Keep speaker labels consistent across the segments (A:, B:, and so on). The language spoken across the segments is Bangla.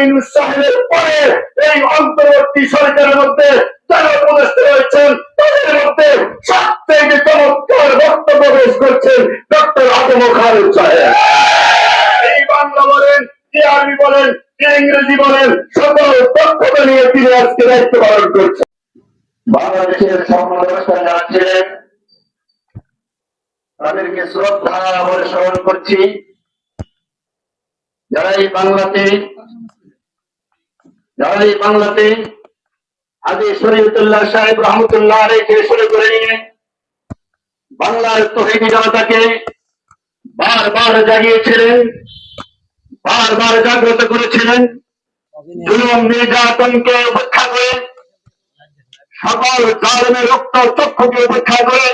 A: ইউনুস সাহেবের পরে এই অন্তর্বর্তী সরকারের মধ্যে যারা উপদেষ্টা রয়েছেন, তাদের মধ্যে সবথেকে চমৎকার বক্তব্য পেশ করছেন ডক্টর আদম খালেদ সাহেব। এই বাংলা বলেন, কি আরবি বলেন, কি ইংরেজি বলেন, সকল দক্ষতা নিয়ে তিনি আজকে দায়িত্ব পালন করছেন। বাংলাদেশের যাচ্ছিলেন তাদেরকে শ্রদ্ধা বলে স্মরণ করছি। যারা এই বাংলাতে যারা এই বাংলাতে আদি শরীয়তুল্লাহ সাহেব রহমতুল্লাহ রেখে শুরু করে নিয়ে বাংলার তহিদি জনতাকে বারবার জাগিয়েছিলেন, বারবার জাগ্রত করেছিলেন। জুলুম নির্যাতনকে উপেক্ষা করে, সকল জালেমের রক্ত চক্ষুকে উপেক্ষা করে,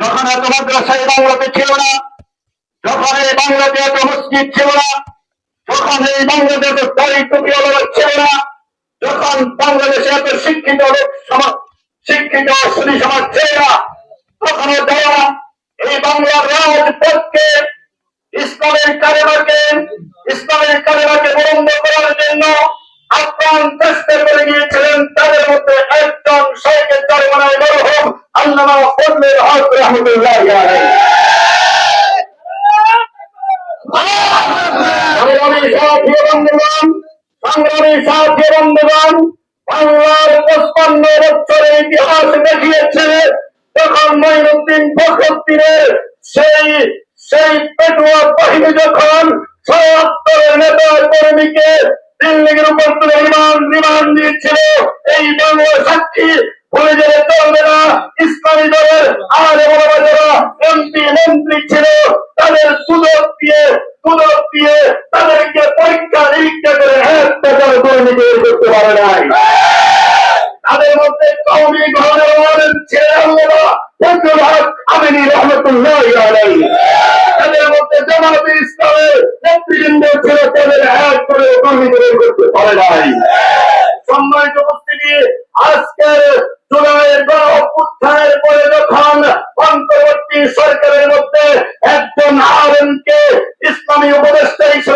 A: যখন এত মাদ্রাসা এই বাংলাতে ছিল না, যখন এই বাংলাতে এত মসজিদ ছিল না যখন এই বাংলাদেশে টুপি ছিল না যখন বাংলাদেশে এত শিক্ষিত সমাজ, শিক্ষিত শ্রী সমাজ ছিল না তখন দেওয়া এই বাংলার রাজপথকে ইসলামের কারেমাকে ইসলামের কারেমাকে বন্ধ করার জন্য আপ্রাণ চেষ্টা করে গিয়েছিলেন তাদের মধ্যে একজন শহীদের চরমানায় মরহুম আল্লামা ফজলের হক রহমতুল্লাহ আলাইহি সংগ্রামী সাথী বন্ধুগণ সংগ্রামী সাথী বন্ধুগণ, বাংলার পঁচপান্ন বছরের ইতিহাস দেখিয়েছে, যখন মঈনুদ্দিন ফখরুদ্দিনের সেই সেই পেটুয়া বাহিনী যখন সত্তরের নেতা কর্মীকে দিল্লির উপর তুলে বিমান বিমান দিয়েছিল, এই বাংলা সাক্ষী ভুলে গেলে চলবে না। ইসলামী দলের আর যারা এমপি মন্ত্রী ছিল, তাদের সুযোগ দিয়ে সুযোগ দিয়ে তাদেরকে পরীক্ষা নিরীক্ষা করে একটা কর্মী করতে পারে নাই। তাদের মধ্যে কৌমি ঘরের ছেলে আল্লাহ ফজলুল হক আমিনী রহমতুল্লাহ তাদের মধ্যে জামাতে করে কর্মী করতে সরকারের মধ্যে একজন আলেমকে ইসলামী উপদেষ্টা হিসেবে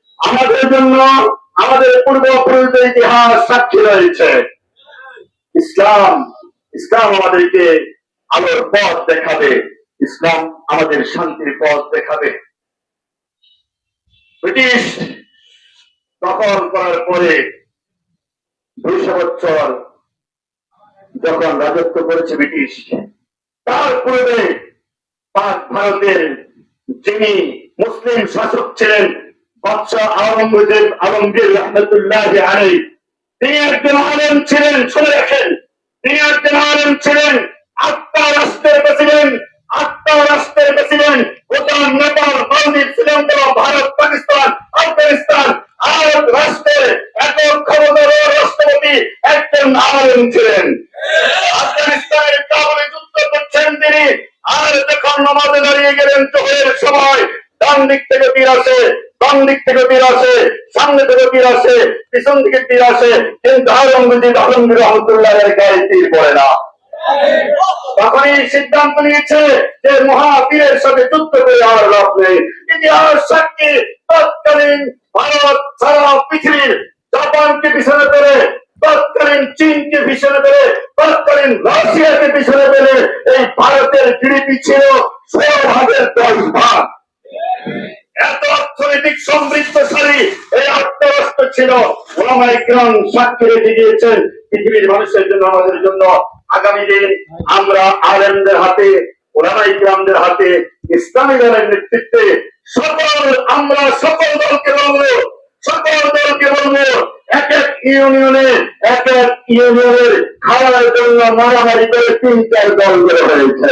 A: আমাদের জন্য আমাদের পূর্বপুরুষদের ইতিহাস সাক্ষী রয়েছে। ইসলাম ইসলাম আমাদেরকে আলোর পথ দেখাবে। ইসলাম আমাদের শান্তির পথ দেখাবে। ব্রিটিশ দখল করার পরে দুইশো বছর যখন রাজত্ব করেছে ব্রিটিশ, তার পূর্বে পাক ভারতের যিনি মুসলিম শাসক ছিলেন বাদশাহ আলমগীর আলমগীর রহমতুল্লাহ আলী তিনি একজন আলেম ছিলেন, শুনে রাখেন। তিনি একজন আলেম ছিলেন, আত্মা রাষ্ট্রের প্রেসিডেন্ট, আত্মা রাষ্ট্রের প্রেসিডেন্ট ভুটান নেপাল মালদ্বীপ শ্রীলঙ্কা, ভারত, পাকিস্তান, আফগানিস্তান, আরব রাষ্ট্রের একক ক্ষমতার রাষ্ট্রপতি একজন আলেম ছিলেন। আফগানিস্তানের কাবুলে যুদ্ধ করছেন তিনি, আর যখন নামাজে দাঁড়িয়ে গেলেন চোখের সময়, ডান দিক থেকে তীর আসে বাম দিক থেকে তীর আসে সামনে থেকে তীর আসে পিছন দিকে তীর আসে কিন্তু আলমগীর আলমগীর রহমতুল্লাহ গায়ে তীর পড়ে না। তখনই সিদ্ধান্ত নিয়েছে যে মহাবীরের সাথে যুদ্ধ করে আর লাভ নেই। ইতিহাস সাক্ষী, তৎকালীন ভারত সারা পৃথিবীর জাপানকে পিছনে পেরে তৎকালীন চীনকে পিছনে পেরে তৎকালীন রাশিয়াকে পিছনে পেরে এই ভারতের জিডিপি ছিল ষোলো ভাগের দশ ভাগ। অর্থনৈতিক সমৃদ্ধশালী এই অর্থরাষ্ট্র ছিল। ওলামাই গ্রাম সাক্ষী রেখে গিয়েছেন পৃথিবীর মানুষের জন্য, আমাদের জন্য। আগামী দিন আমরা আলেমদের হাতে ওলামাই গ্রামদের হাতে, ইসলামী দলের নেতৃত্বে সকল আমরা সকল দলকে বলব, সকল দলকে বলব, এক এক ইউনিয়নে, এক এক ইউনিয়নের খাওয়ার জন্য মারামারি করে তিন চার দল করে হয়েছে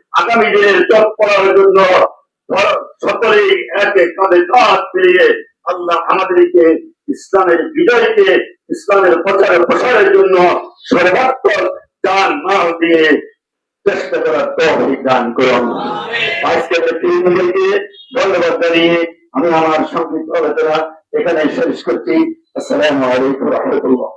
A: আগামী দিনের জব করার জন্য সকলেই একে কাঁধে কাঁধ মিলিয়ে আল্লাহ আমাদেরকে ইসলামের বিজয়কে, ইসলামের প্রচার প্রসারের জন্য সর্বাত্মক দান, মাল দিয়ে চেষ্টা করার তহবিল দান করুন। আজকে তিনজনকে ধন্যবাদ জানিয়ে আমি আমার সংক্ষিপ্ত আলোচনা এখানে শেষ করছি। আসসালামু আলাইকুম রহমতুল্লাহ।